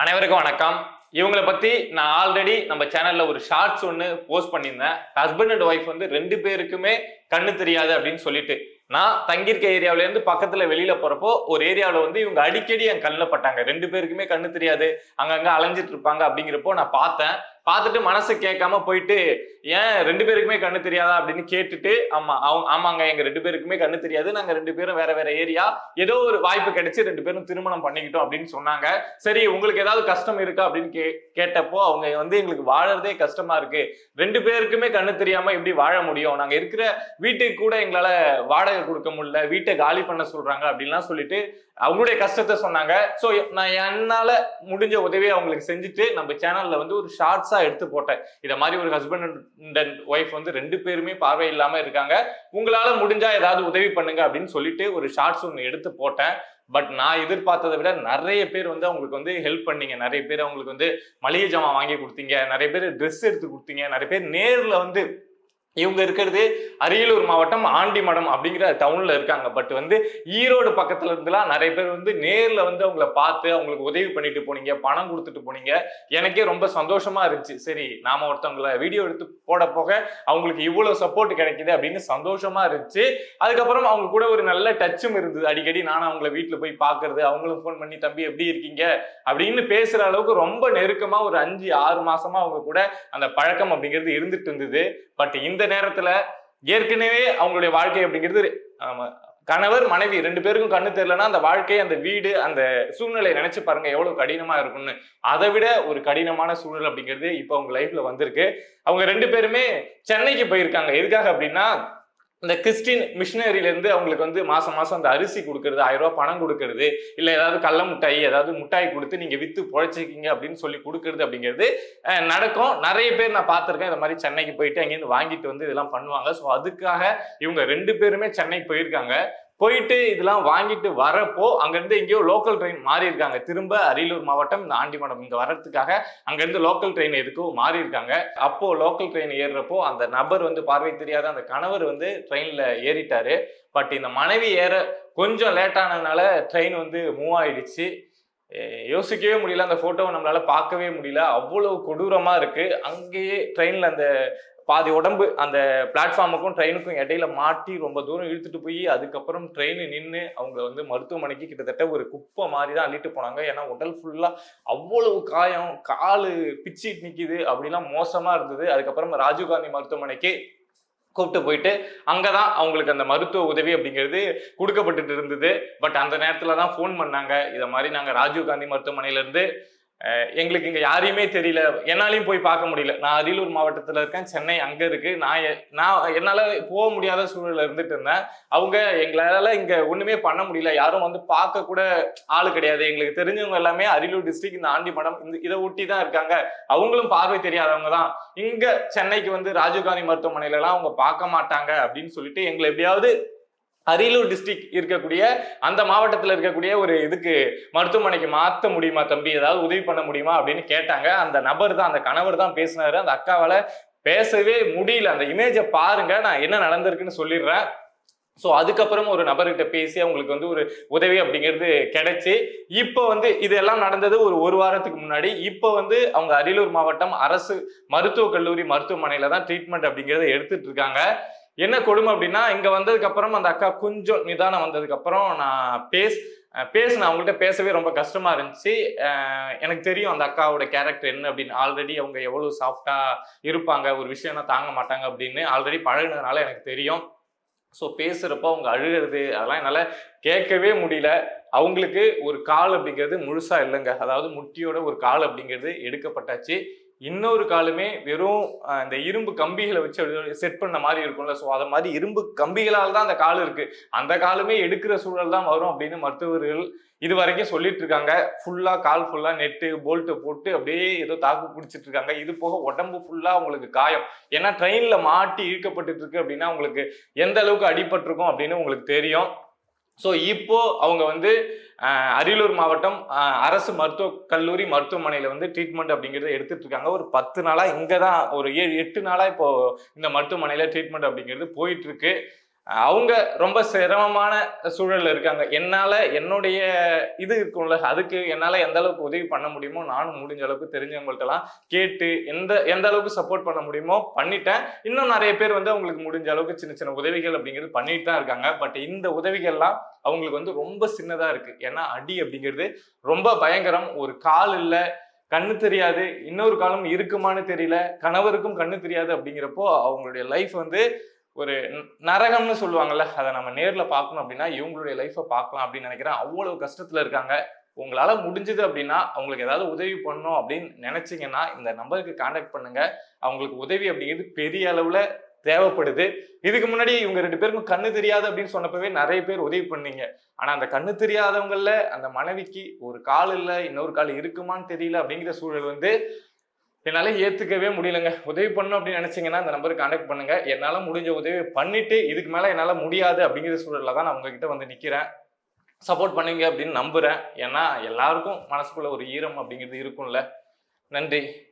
அனைவருக்கும் வணக்கம். இவங்களை பத்தி நான் ஆல்ரெடி நம்ம சேனல்ல ஒரு ஷார்ட்ஸ் ஒன்று போஸ்ட் பண்ணியிருந்தேன். ஹஸ்பண்ட் அண்ட் ஒய்ஃப் வந்து ரெண்டு பேருக்குமே கண்ணு தெரியாது அப்படின்னு சொல்லிட்டு. நான் தங்கியிருக்க ஏரியாவில இருந்து பக்கத்துல வெளியில போறப்போ ஒரு ஏரியாவில் வந்து இவங்க அடிக்கடி என் கண்ணில் பட்டாங்க. ரெண்டு பேருக்குமே கண்ணு தெரியாது. அங்கங்க அலைஞ்சிட்டு இருப்பாங்க அப்படிங்கிறப்போ நான் பார்த்தேன். பார்த்துட்டு மனசு கேட்காம போயிட்டு ஏன் ரெண்டு பேருக்குமே கண்ணு தெரியாதா? அப்படின்னு கேட்டுட்டு ஆமா அவங்க ஆமாங்க எங்க ரெண்டு பேருக்குமே கண்ணு தெரியாது. நாங்க ரெண்டு பேரும் வேற வேற ஏரியா. ஏதோ ஒரு வாய்ப்பு கிடைச்சு ரெண்டு பேரும் திருமணம் பண்ணிக்கிட்டோம் அப்படின்னு சொன்னாங்க. சரி உங்களுக்கு ஏதாவது கஷ்டம் இருக்கா? அப்படின்னு கே கேட்டப்போ அவங்க வந்து எங்களுக்கு வாழறதே கஷ்டமா இருக்கு. ரெண்டு பேருக்குமே கண்ணு தெரியாம எப்படி வாழ முடியும்? நாங்க இருக்கிற வீட்டுக்கு கூட எங்களால வாடகை கொடுக்க முடியல. வீட்டை காலி பண்ண சொல்றாங்க அப்படின்லாம் சொல்லிட்டு அவங்களுடைய கஷ்டத்தை சொன்னாங்க. ஸோ நான் என்னால முடிஞ்ச உதவியை அவங்களுக்கு செஞ்சுட்டு நம்ம சேனல்ல வந்து ஒரு ஷார்ட்ஸா எடுத்து போட்டேன். இதை மாதிரி ஒரு ஹஸ்பண்ட் அண்ட் ஒய்ஃப் வந்து ரெண்டு பேருமே பார்வை இல்லாம இருக்காங்க. உங்களால முடிஞ்சா ஏதாவது உதவி பண்ணுங்க அப்படின்னு சொல்லிட்டு ஒரு ஷார்ட்ஸ் ஒன்று எடுத்து போட்டேன். பட் நான் எதிர்பார்த்ததை விட நிறைய பேர் வந்து அவங்களுக்கு வந்து ஹெல்ப் பண்ணீங்க. நிறைய பேர் அவங்களுக்கு வந்து மளிகை ஜாமான் வாங்கி கொடுத்தீங்க. நிறைய பேர் ட்ரெஸ் எடுத்து கொடுத்தீங்க. நிறைய பேர் நேரில் வந்து இவங்க இருக்கிறது அரியலூர் மாவட்டம் ஆண்டிமடம் அப்படிங்கிற டவுன்ல இருக்காங்க. பட் வந்து ஈரோடு பக்கத்துல இருந்துலாம் நிறைய பேர் வந்து நேர்ல வந்து அவங்கள பார்த்து அவங்களுக்கு உதவி பண்ணிட்டு போனீங்க பணம் கொடுத்துட்டு போனீங்க. எனக்கே ரொம்ப சந்தோஷமா இருந்துச்சு. சரி நாம ஒருத்தவங்கள வீடியோ எடுத்து போட போக அவங்களுக்கு இவ்வளவு சப்போர்ட் கிடைக்குது அப்படின்னு சந்தோஷமா இருந்துச்சு. அதுக்கப்புறம் அவங்க கூட ஒரு நல்ல டச்சும் இருந்தது. அடிக்கடி நானும் அவங்கள வீட்டுல போய் பாக்குறது அவங்களும் ஃபோன் பண்ணி தம்பி எப்படி இருக்கீங்க? அப்படின்னு பேசுற அளவுக்கு ரொம்ப நெருக்கமா ஒரு அஞ்சு ஆறு மாசமா அவங்க கூட அந்த பழக்கம் அப்படிங்கிறது இருந்துட்டு இருந்தது. பட் இந்த நேரத்துல ஏற்கனவே அவங்களுடைய வாழ்க்கை அப்படிங்கிறது கணவர் மனைவி ரெண்டு பேருக்கும் கண்ணு தெரியலனா அந்த வாழ்க்கை அந்த வீடு அந்த சூழ்நிலையை நினைச்சு பாருங்க எவ்வளவு கடினமா இருக்கும்னு. அதை விட ஒரு கடினமான சூழ்நிலை அப்படிங்கிறது இப்போ அவங்க லைஃப்ல வந்திருக்கு. அவங்க ரெண்டு பேருமே சென்னைக்கு போயிருக்காங்க. எதுக்காக அப்படின்னா இந்த கிறிஸ்டின் மிஷினரியிலேருந்து அவங்களுக்கு வந்து மாதம் மாதம் அந்த அரிசி கொடுக்கறது ஆயிரம் ரூபா பணம் கொடுக்கறது இல்லை ஏதாவது கள்ள முட்டாய் ஏதாவது முட்டாய் கொடுத்து நீங்கள் விற்று பொழைச்சிக்கிங்க அப்படின்னு சொல்லி கொடுக்கறது அப்படிங்கிறது நடக்கும். நிறைய பேர் நான் பார்த்துருக்கேன். இந்த மாதிரி சென்னைக்கு போயிட்டு அங்கேருந்து வாங்கிட்டு வந்து இதெல்லாம் பண்ணுவாங்க. ஸோ அதுக்காக இவங்க ரெண்டு பேருமே சென்னைக்கு போயிருக்காங்க. போயிட்டு இதெல்லாம் வாங்கிட்டு வரப்போ அங்கேருந்து எங்கேயோ லோக்கல் ட்ரெயின் மாறி இருக்காங்க திரும்ப அரியலூர் மாவட்டம் இந்த ஆண்டிமடம் இங்கே வர்றதுக்காக அங்கேருந்து லோக்கல் ட்ரெயின் எதுக்கோ மாறி இருக்காங்க அப்போ லோக்கல் ட்ரெயின் ஏறுறப்போ அந்த நபர் வந்து பார்வை தெரியாத அந்த கணவர் வந்து ட்ரெயினில் ஏறிட்டாரு. பட் இந்த மனைவி ஏற கொஞ்சம் லேட் ஆனதுனால ட்ரெயின் வந்து மூவ் ஆயிடுச்சு. யோசிக்கவே முடியல. அந்த ஃபோட்டோவை நம்மளால் பார்க்கவே முடியல. அவ்வளோ கொடூரமாக இருக்குது அங்கேயே ட்ரெயினில் அந்த பாதி உடம்பு அந்த பிளாட்ஃபார்முக்கும் ட்ரெயினுக்கும் இடையில மாட்டி ரொம்ப தூரம் இழுத்துட்டு போய் அதுக்கப்புறம் ட்ரெயின் நின்று அவங்க வந்து மருத்துவமனைக்கு கிட்டத்தட்ட ஒரு குப்பை மாதிரி தான் அள்ளிட்டு போனாங்க. ஏன்னா உடல் ஃபுல்லா அவ்வளவு காயம் காலு பிச்சிட்டு நிக்குது. அப்படிலாம் மோசமா இருந்தது. அதுக்கப்புறம் ராஜீவ்காந்தி மருத்துவமனைக்கு கூப்பிட்டு போயிட்டு அங்கதான் அவங்களுக்கு அந்த மருத்துவ உதவி அப்படிங்கிறது கொடுக்கப்பட்டுட்டு இருந்தது. பட் அந்த நேரத்தில் தான் ஃபோன் பண்ணாங்க. இதை மாதிரி நாங்கள் ராஜீவ்காந்தி மருத்துவமனையிலேருந்து எங்களுக்கு இங்கே யாரையுமே தெரியல. என்னாலையும் போய் பார்க்க முடியல. நான் அரியலூர் மாவட்டத்தில் இருக்கேன். சென்னை அங்கே இருக்கு. நான் எ- நான் என்னால் போக முடியாத சூழ்நிலை இருந்துட்டு இருந்தேன். அவங்க எங்களால இங்கே ஒன்றுமே பண்ண முடியல. யாரும் வந்து பார்க்க கூட ஆள் கிடையாது. எங்களுக்கு தெரிஞ்சவங்க எல்லாமே அரியலூர் டிஸ்ட்ரிக் இந்த ஆண்டிமடம் இந்த இதை ஒட்டி தான் இருக்காங்க. அவங்களும் பார்வை தெரியாதவங்க தான். இங்கே சென்னைக்கு வந்து ராஜீவ்காந்தி மருத்துவமனையிலலாம் அவங்க பார்க்க மாட்டாங்க அப்படின்னு சொல்லிட்டு எங்களை எப்படியாவது அரியலூர் டிஸ்ட்ரிக்ட் இருக்கக்கூடிய அந்த மாவட்டத்தில் இருக்கக்கூடிய ஒரு இதுக்கு மருத்துவமனைக்கு மாற்ற முடியுமா தம்பி? ஏதாவது உதவி பண்ண முடியுமா அப்படின்னு கேட்டாங்க. அந்த நபர் தான் அந்த கணவர் தான் பேசினாரு. அந்த அக்காவால் பேசவே முடியல. அந்த இமேஜை பாருங்க நான் என்ன நடந்திருக்குன்னு சொல்லிடுறேன். ஸோ அதுக்கப்புறம் ஒரு நபர்கிட்ட பேசி அவங்களுக்கு வந்து ஒரு உதவி அப்படிங்கிறது கிடைச்சி. இப்போ வந்து இதெல்லாம் நடந்தது ஒரு ஒரு வாரத்துக்கு முன்னாடி. இப்போ வந்து அவங்க அரியலூர் மாவட்டம் அரசு மருத்துவக் கல்லூரி மருத்துவமனையில் தான் ட்ரீட்மெண்ட் அப்படிங்கிறத எடுத்துட்டு இருக்காங்க. என்ன கொடுமை அப்படின்னா இங்க வந்ததுக்கு அப்புறம் அந்த அக்கா கொஞ்சம் நிதானம் வந்ததுக்கு அப்புறம் நான் பேச பேசின பேசினேன் அவங்கள்ட்ட பேசவே ரொம்ப கஷ்டமா இருந்துச்சு. எனக்கு தெரியும் அந்த அக்காவோட கேரக்டர் என்ன அப்படின்னு. ஆல்ரெடி அவங்க எவ்வளவு சாஃப்டா இருப்பாங்க ஒரு விஷயம்னா தாங்க மாட்டாங்க அப்படின்னு ஆல்ரெடி பழகுனதுனால எனக்கு தெரியும். ஸோ பேசுறப்போ அவங்க அழுகிறது அதெல்லாம் என்னால் கேட்கவே முடியல. அவங்களுக்கு ஒரு கால் அப்படிங்கிறது முழுசா இல்லைங்க. அதாவது முட்டியோட ஒரு கால் அப்படிங்கிறது எடுக்கப்பட்டாச்சு. இன்னொரு காலுமே வெறும் இந்த இரும்பு கம்பிகளை வச்சு செட் பண்ண மாதிரி இருக்கும்ல. ஸோ அதை மாதிரி இரும்பு கம்பிகளால் தான் அந்த கால் இருக்கு. அந்த காலுமே எடுக்கிற சூழல் தான் வரும் அப்படின்னு மருத்துவர்கள் இது வரைக்கும் சொல்லிட்டு இருக்காங்க. ஃபுல்லா கால் ஃபுல்லா நெட்டு போல்ட்டு போட்டு அப்படியே ஏதோ தாக்கு பிடிச்சிட்டு இருக்காங்க. இது போக உடம்பு ஃபுல்லா உங்களுக்கு காயம். ஏன்னா ட்ரெயின்ல மாட்டி இழுக்கப்பட்டு இருக்கு அப்படின்னா உங்களுக்கு எந்த அளவுக்கு அடிபட்டிருக்கும் அப்படின்னு உங்களுக்கு தெரியும். ஸோ இப்போ அவங்க வந்து அரியலூர் மாவட்டம் அரசு மருத்துவ கல்லூரி மருத்துவமனையில் வந்து ட்ரீட்மெண்ட் அப்படிங்கிறத எடுத்துட்டு இருக்காங்க. ஒரு பத்து நாளா இங்க தான் ஒரு ஏழு எட்டு நாளா இப்போ இந்த மருத்துவமனையில ட்ரீட்மெண்ட் அப்படிங்கிறது போயிட்டு இருக்கு. அவங்க ரொம்ப சிரமமான சூழல்ல இருக்காங்க. என்னால என்னுடைய இது இருக்கும்ல அதுக்கு என்னால எந்த அளவுக்கு உதவி பண்ண முடியுமோ நானும் முடிஞ்ச அளவுக்கு தெரிஞ்சவங்கள்ட்டலாம் கேட்டு எந்த எந்த அளவுக்கு சப்போர்ட் பண்ண முடியுமோ பண்ணிட்டேன். இன்னும் நிறைய பேர் வந்து அவங்களுக்கு முடிஞ்ச அளவுக்கு சின்ன சின்ன உதவிகள் அப்படிங்கிறது பண்ணிட்டு தான் இருக்காங்க. பட் இந்த உதவிகள்லாம் அவங்களுக்கு வந்து ரொம்ப சின்னதா இருக்கு. ஏன்னா அடி அப்படிங்கிறது ரொம்ப பயங்கரம். ஒரு கால் இல்லை கண்ணு தெரியாது. இன்னொரு காலம் இருக்குமான்னு தெரியல. கணவருக்கும் கண்ணு தெரியாது அப்படிங்கிறப்போ அவங்களுடைய லைஃப் வந்து ஒரு நரகம்னு சொல்லுவாங்கல்ல அதை நம்ம நேரில் பார்க்கணும் அப்படின்னா இவங்களுடைய லைஃப்பை பார்க்கலாம் அப்படின்னு நினைக்கிறேன். அவ்வளவு கஷ்டத்தில் இருக்காங்க. உங்களால் முடிஞ்சது அப்படின்னா அவங்களுக்கு ஏதாவது உதவி பண்ணணும் அப்படின்னு நினச்சிங்கன்னா இந்த நம்பருக்கு காண்டாக்ட் பண்ணுங்க. அவங்களுக்கு உதவி அப்படிங்கிறது பெரிய அளவில் தேவைப்படுது. இதுக்கு முன்னாடி இவங்க ரெண்டு பேருக்கும் கண்ணு தெரியாது அப்படின்னு சொன்னப்பவே நிறைய பேர் உதவி பண்ணீங்க. ஆனா அந்த கண்ணு தெரியாதவங்கள அந்த மனைவிக்கு ஒரு கால் இல்லை இன்னொரு கால் இருக்குமான்னு தெரியல அப்படிங்கிற சூழல் வந்து என்னால் ஏற்றுக்கவே முடியலங்க. உதவி பண்ணணும் அப்படின்னு நினச்சிங்கன்னா இந்த நம்பருக்கு கான்டாக்ட் பண்ணுங்கள் என்னால் முடிஞ்ச உதவி பண்ணிவிட்டு இதுக்கு மேலே என்னால் முடியாது அப்படிங்கிற சூழலில் தான் நான் உங்ககிட்ட வந்து நிற்கிறேன் சப்போர்ட் பண்ணுவீங்க அப்படின்னு நம்புகிறேன் ஏன்னா எல்லாருக்கும் மனசுக்குள்ள ஒரு ஈரம் அப்படிங்கிறது இருக்கும்ல. நன்றி.